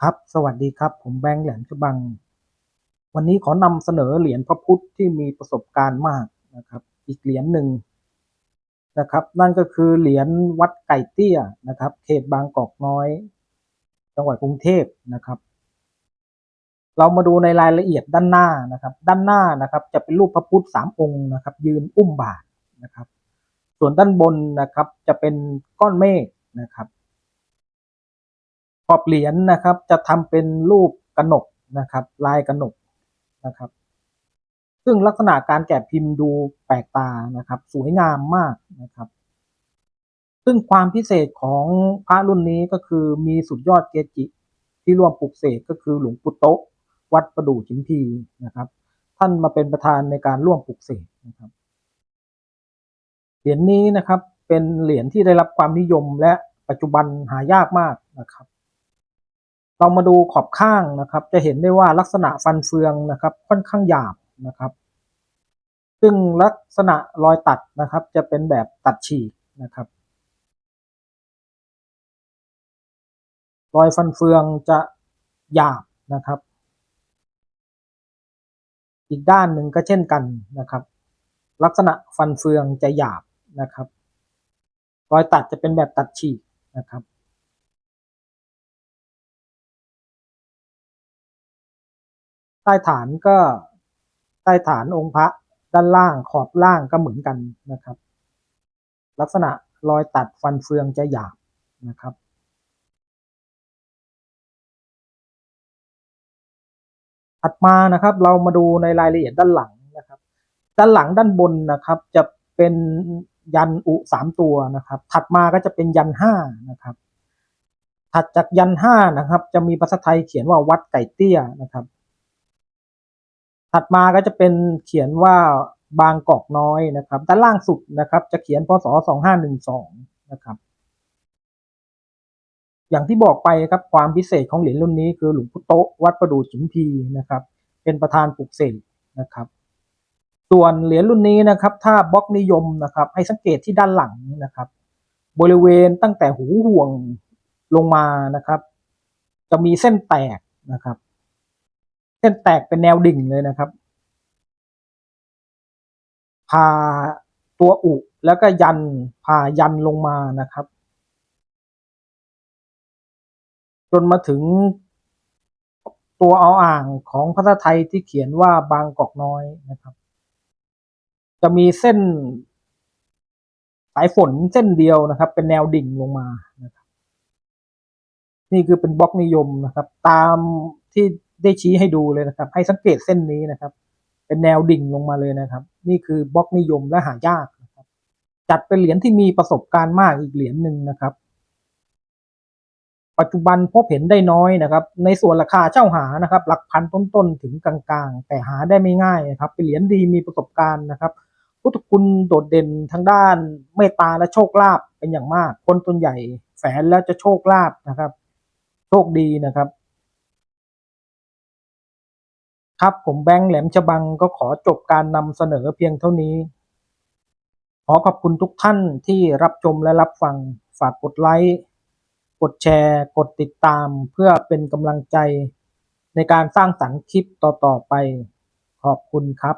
ครับ สวัสดีครับ ผมแบงค์แหลมฉบัง วันนี้ขอนำเสนอเหรียญพระพุทธที่มีประสบการณ์มากนะครับ อีกเหรียญหนึ่งนะครับ นั่นก็คือเหรียญวัดไก่เตี้ยนะครับ เขตบางกอกน้อย จังหวัดกรุงเทพนะครับ เรามาดูในรายละเอียดด้านหน้านะครับ ด้านหน้านะครับ จะเป็นรูปพระพุทธสามองค์นะครับ ยืนอุ้มบาทนะครับ ส่วนด้านบนนะครับ จะเป็นก้อนเมฆนะครับ ขอบเหรียญนะครับ จะทำเป็นรูปกระหนกนะครับ ลายกระหนกนะครับ ซึ่งลักษณะการแกะพิมพ์ดูแปลกตานะครับ สวยงามมากนะครับ ซึ่งความพิเศษของพระรุ่นนี้ก็คือมีสุดยอดเกจิ ที่ร่วมปลุกเสกก็คือหลวงปู่โตะวัดประดู่ชิมพีนะครับ ท่านมาเป็นประธานในการร่วมปลุกเสกนะครับเหรียญนี้นะครับเป็นเหรียญที่ได้รับความนิยมและปัจจุบันหายากมากนะครับ เรามาดูขอบข้างนะครับ จะเห็นได้ว่าลักษณะฟันเฟืองนะครับ ค่อนข้างหยาบนะครับ ซึ่งลักษณะรอยตัดนะครับ จะเป็นแบบตัดฉีกนะครับ รอยฟันเฟืองจะหยาบนะครับ อีกด้านหนึ่งก็เช่นกันนะครับ ลักษณะฟันเฟืองจะหยาบนะครับ รอยตัดจะเป็นแบบตัดฉีกนะครับ ใต้ฐานก็ใต้ฐานองค์พระด้านล่างขอบล่างก็เหมือนกันนะครับ ลักษณะรอยตัดฟันเฟืองจะหยาบนะครับถัดมานะครับ เรามาดูในรายละเอียดด้านหลังนะครับ ด้านหลังด้านบนนะครับ จะเป็นยันอุสามตัวนะครับ ถัดมาก็จะเป็นยันห้านะครับ ถัดจากยันห้านะครับ จะมีภาษาไทยเขียนว่าวัดไก่เตี้ยนะครับ ถัดมาก็จะเป็นเขียนว่าบางกอกน้อยนะครับ ด้านล่างสุดนะครับ จะเขียนพศสองห้าหนึ่งสองนะครับ อย่างที่บอกไปครับความพิเศษของเหรียญรุ่นนี้คือหลวงปู่โตวัดประดู่จิมพีนะครับ เป็นประธานปลุกเสกนะครับ ส่วนเหรียญรุ่นนี้นะครับ ถ้าบล็อกนิยมนะครับ ให้สังเกตที่ด้านหลังนะครับ บริเวณตั้งแต่หูห่วงลงมานะครับ จะมีเส้นแตกนะครับ ส้นแตกเป็นแนวดิ่งเลยนะครับพาตัวอุแล้วก็ยันพายันลงมานะครับ จนมาถึงตัวเอาอ่างของภาษาไทยที่เขียนว่าบางกอกน้อยนะครับ จะมีเส้นสายฝนเส้นเดียวนะครับ เป็นแนวดิ่งลงมานะครับ นี่คือเป็นบล็อกนิยมนะครับ ตามที่ ได้ชี้ให้ดูเลยนะครับ ให้สังเกตเส้นนี้นะครับ เป็นแนวดิ่งลงมาเลยนะครับ นี่คือบล็อกนิยมและหายากนะครับ จัดเป็นเหรียญที่มีประสบการณ์มากอีกเหรียญหนึ่งนะครับ ปัจจุบันพบเห็นได้น้อยนะครับ ในส่วนราคาเช่าหานะครับ หลักพันต้นๆถึงกลางๆ แต่หาได้ไม่ง่ายนะครับ เป็นเหรียญดีมีประสบการณ์นะครับพุทธคุณโดดเด่นทางด้านเมตตาและโชคลาภเป็นอย่างมาก คนส่วนใหญ่แฝนแล้วจะโชคลาภนะครับ โชคดีนะครับ ครับผมแบงค์แหลมฉบังก็ขอจบการนำเสนอเพียงเท่านี้ ขอขอบคุณทุกท่านที่รับชมและรับฟัง ฝากกดไลค์ กดแชร์ กดติดตามเพื่อเป็นกำลังใจในการสร้างสรรค์คลิปต่อๆไป ขอบคุณครับ